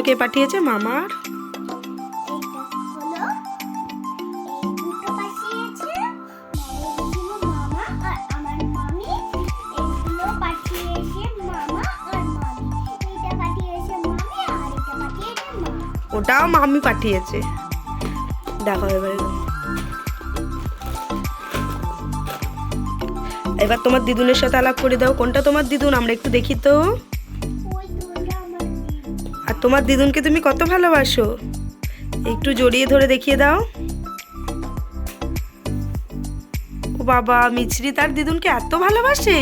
বলো কে পাঠিয়েছে, মামার? ওটাও মামি পাঠিয়েছে। দেখো এবার। এবার তোমার দিদুনের সাথে আলাপ করে দাও। কোনটা তোমার দিদুন? আমরা একটু দেখি তো। আর তোমার দিদুনকে তুমি কত ভালোবাসো? একটু জড়িয়ে ধরে দেখিয়ে দাও। ও বাবা মিছরি তার দিদুনকে এত ভালোবাসে?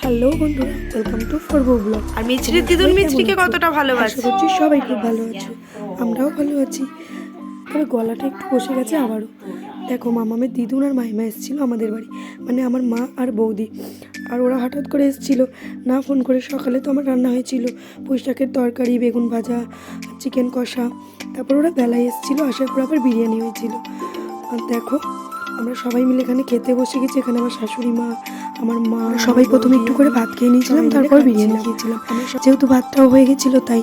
হ্যালো বন্ধুরা ওয়েলকাম টু ফরবো ব্লগ আর মিছরির দিদুন মিছরিকে কতটা ভালোবাসে করছি সবাই খুব ভালো আছো। আমরাও ভালো আছি। তবে গলাটা একটু বসে গেছে আবারও। দেখো মামামের দিদুন আর মাইমা এসেছিল আমাদের বাড়ি। মানে আমার মা আর বৌদি। আর ওরা হঠাৎ করে এসেছিল। না ফোন করে সকালে তো আমার রান্না হয়েছিল। পুঁই শাকের তরকারি বেগুন ভাজা চিকেন কষা। তারপর ওরা বেলায় এসেছিল আসার পর আবার বিরিয়ানি হয়েছিল। আর দেখো আমরা সবাই মিলে এখানে খেতে বসে গেছি। এখানে আমার শাশুড়ি মা আমার মা সবাই প্রথমে একটু করে ভাত খেয়ে নিয়েছিলাম তারপর বিরিয়ানি খেয়েছিলাম। যেহেতু ভাতটাও হয়ে গেছিল তাই।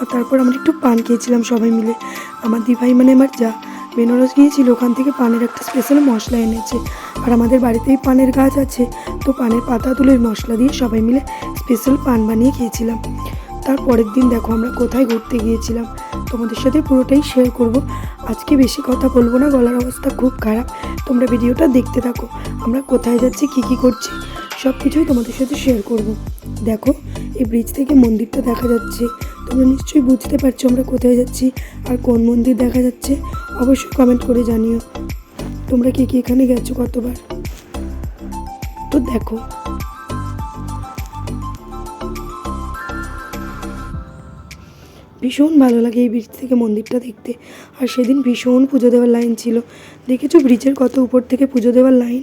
আর তারপর আমরা একটু পান খেয়েছিলাম সবাই মিলে। আমার দিভাই মানে আমার যা বেনারস গিয়েছিল, ওখান থেকে পানের একটা স্পেশাল মশলা এনেছে। আর আমাদের বাড়িতেই পানের গাছ আছে, তো পানের পাতা তুলে মশলা দিয়ে সবাই মিলে স্পেশাল পান বানিয়ে খেয়েছিলাম। তার পরের দিন দেখো আমরা কোথায় ঘুরতে গিয়েছিলাম। তোমাদের সাথে পুরোটাই শেয়ার করব। আজকে বেশি কথা বলব না, গলার অবস্থা খুব খারাপ। তোমরা ভিডিওটা দেখতে থাকো। আমরা কোথায় যাচ্ছি, কী কী করছি সব কিছুই তোমাদের সাথে শেয়ার করব। দেখো, এই ব্রিজ থেকে মন্দিরটা দেখা যাচ্ছে। তোমরা নিশ্চয়ই বুঝতে পারছ আমরা কোথায় যাচ্ছি আর কোন মন্দির দেখা যাচ্ছে। অবশ্যই কমেন্ট করে জানিও। তোমরা কে কে এখানে গেছো কতবার? তো দেখো। ভীষণ ভালো লাগে এই ব্রিজ থেকে মন্দিরটা দেখতে। আর সেদিন ভীষণ পুজো দেওয়ার লাইন ছিল। দেখেছ ব্রিজের কত উপর থেকে পুজো দেওয়ার লাইন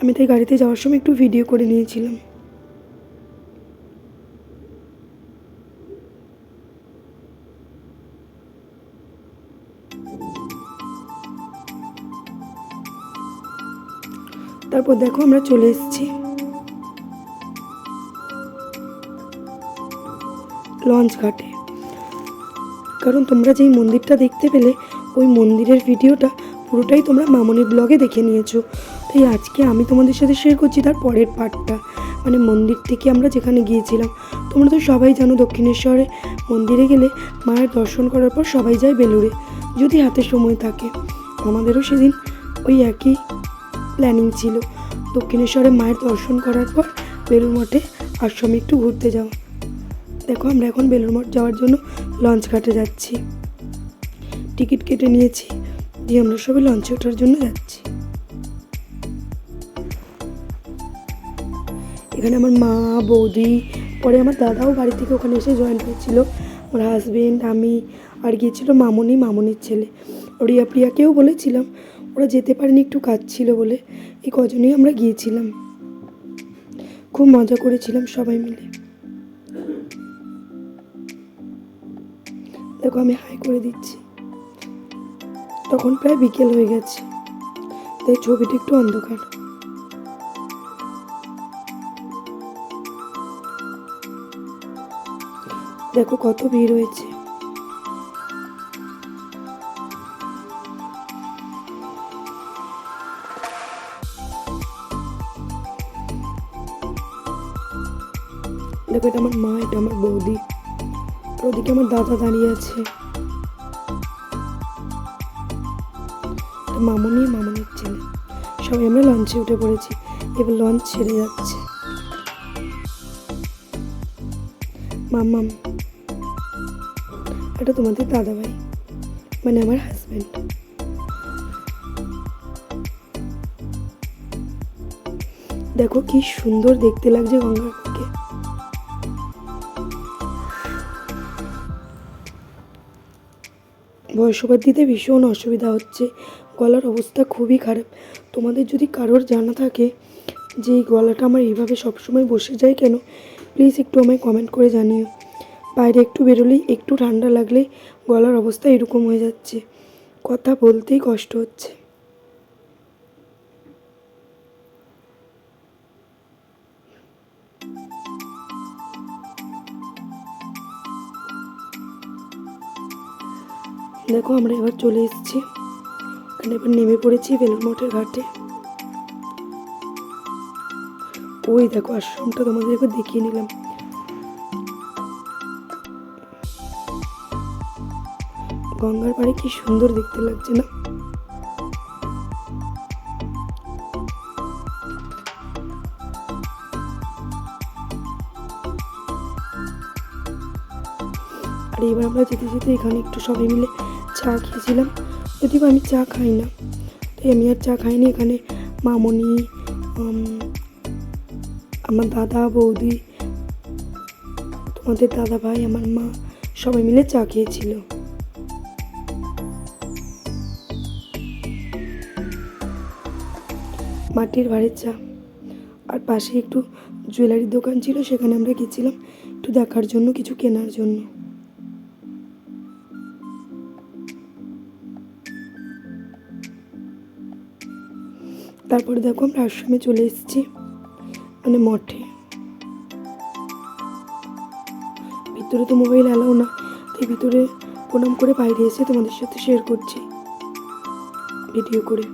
আমি তাই গাড়িতে যাওয়ার সময় একটু ভিডিও করে নিয়েছিলাম। তারপর দেখো আমরা চলে এসেছি। লঞ্চ ঘাটে। কারণ তোমরা যেই মন্দিরটা দেখতে পেলে, ওই মন্দিরের ভিডিওটা পুরোটাই তোমরা মামনির ব্লগে দেখে নিয়েছো। তাই আজকে আমি তোমাদের সাথে শেয়ার করছি তার পরের পার্টটা মানে মন্দির থেকে আমরা যেখানে গিয়েছিলাম, তোমরা তো সবাই জানো দক্ষিণেশ্বরে মন্দিরে গেলে মায়ের দর্শন করার পর সবাই যায় বেলুড়ে, যদি হাতে সময় থাকে। আমাদেরও সেদিন ওই একই প্ল্যানিং ছিল, দক্ষিণেশ্বরে মায়ের দর্শন করার পর বেলুর মঠে আশ্রমে একটু ঘুরতে যাওয়া। দেখো, আমরা এখন বেলুর মঠ যাওয়ার জন্য লঞ্চ ঘাটে যাচ্ছি। টিকিট কেটে নিয়েছি, দিয়ে আমরা সবাই লঞ্চে ওঠার জন্য যাচ্ছি। এখানে আমার মা, বৌদি, পরে আমার দাদাও বাড়ি থেকে ওখানে এসে জয়েন হয়েছিল। আমার হাজবেন্ড আমি, আর গিয়েছিল মামনি, মামনির ছেলে। রিয়া প্রিয়াকেও বলেছিলাম, ওরা যেতে পারেনি, একটু কাজ ছিল বলে। এই কজনই আমরা গিয়েছিলাম। খুব মজা করেছিলাম সবাই মিলে। দেখো, আমি হাই করে দিচ্ছি। তখন প্রায় বিকেল হয়ে গেছে। তাই ছবিটা একটু অন্ধকার। দেখো কত ভিড় হয়েছে। দেখো এটা আমার মা, এটা আমার বৌদি। ওদিকে আমার দাদা দাঁড়িয়ে আছে। মামনি, মামনির ছেলে। সবাই আমরা লঞ্চে উঠে পড়েছি। এবার লঞ্চ ছেড়ে যাচ্ছে। মাম্মাম এটা তোমাদের দাদা ভাই মানে আমার হাজব্যান্ড দেখো কি সুন্দর দেখতে লাগছে গঙ্গাকে বয়সভাত দিতে ভীষণ অসুবিধা হচ্ছে, গলার অবস্থা খুবই খারাপ। তোমাদের যদি কারোর জানা থাকে যে এই গলাটা আমার এইভাবে সবসময় বসে যায় কেন প্লিজ একটু আমায় কমেন্ট করে জানিও। বাইরে একটু বেরোলেই একটু ঠান্ডা লাগলে গলার অবস্থা এরকম হয়ে যাচ্ছে। কথা বলতেই কষ্ট হচ্ছে। দেখো আমরা এবার চলে এসেছি। এখানে এবার নেমে পড়েছি বেলুর মঠের ঘাটে। ওই দেখো আশ্রমটা তোমাদের একবার দেখিয়ে নিলাম। গঙ্গার পাড়ে কি সুন্দর দেখতে লাগছে না? আর এবার আমরা যেতে যেতে এখানে একটু সবাই মিলে চা খেয়েছিলাম। যদিও আমি চা খাই না, তাই আমি আর চা খাইনি। এখানে মামনি আমার দাদা, বৌদি, তোমাদের দাদা ভাই, আমার মা সবাই মিলে চা খেয়েছিল। মাটির ভাড়ের চা। আর পাশে একটু জুয়েলারির দোকান ছিল, সেখানে আমরা গেছিলাম একটু দেখার জন্য, কিছু কেনার জন্য। তারপরে দেখো আমরা আশ্রমে চলে এসেছি। মানে মঠে। ভিতরে তো মোবাইল এলাও না, তাই ভিতরে প্রণাম করে বাইরে এসে তোমাদের সাথে শেয়ার করছি। ভিডিও করে।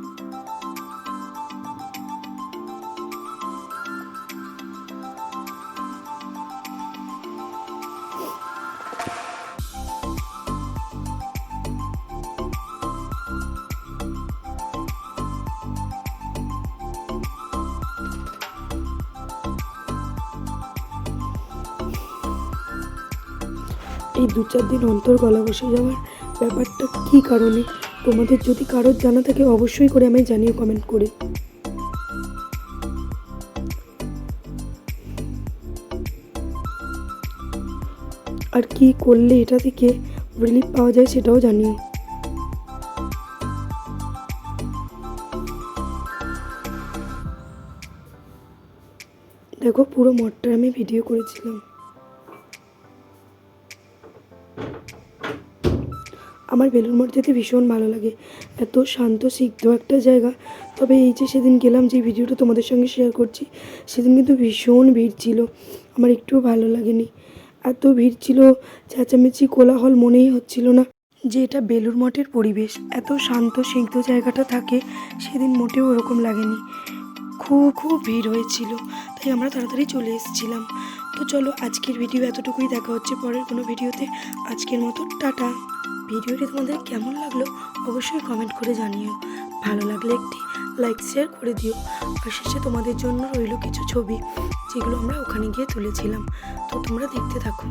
এই দু চার দিন অন্তর গলা বসে যাওয়ার ব্যাপারটা কী কারণে? তোমাদের যদি কারোর জানা থাকে, অবশ্যই করে আমায় জানিও কমেন্ট করে। আর কি করলে এটা থেকে রিলিফ পাওয়া যায় সেটাও জানিও। দেখো, পুরো মঠটা আমি ভিডিও করেছিলাম। আমার বেলুর মঠ যেতে ভীষণ ভালো লাগে। এত শান্ত, সিদ্ধ একটা জায়গা। তবে এই যে সেদিন গেলাম, যে ভিডিওটা তোমাদের সঙ্গে শেয়ার করছি, সেদিন কিন্তু ভীষণ ভিড় ছিল। আমার একটুও ভালো লাগেনি। এত ভিড় ছিল, চেঁচামেচি, কোলাহল মনেই হচ্ছিল না যে এটা বেলুর মঠের পরিবেশ। এত শান্ত, সিদ্ধ জায়গাটা থাকে, সেদিন মোটেও ওরকম লাগেনি। খুব খুব ভিড় হয়েছিল, তাই আমরা তাড়াতাড়ি চলে এসেছিলাম। তো চলো, আজকের ভিডিও এতটুকুই। দেখা হচ্ছে পরের কোনো ভিডিওতে। আজকের মতো, টাটা। ভিডিওটি তোমাদের কেমন লাগল অবশ্যই কমেন্ট করে জানিও। ভালো লাগলে একটি লাইক শেয়ার করে দিও। আর শেষে তোমাদের জন্য রইল কিছু ছবি, যেগুলো আমরা ওখানে গিয়ে তুলেছিলাম। তো তোমরা দেখতে থাকো।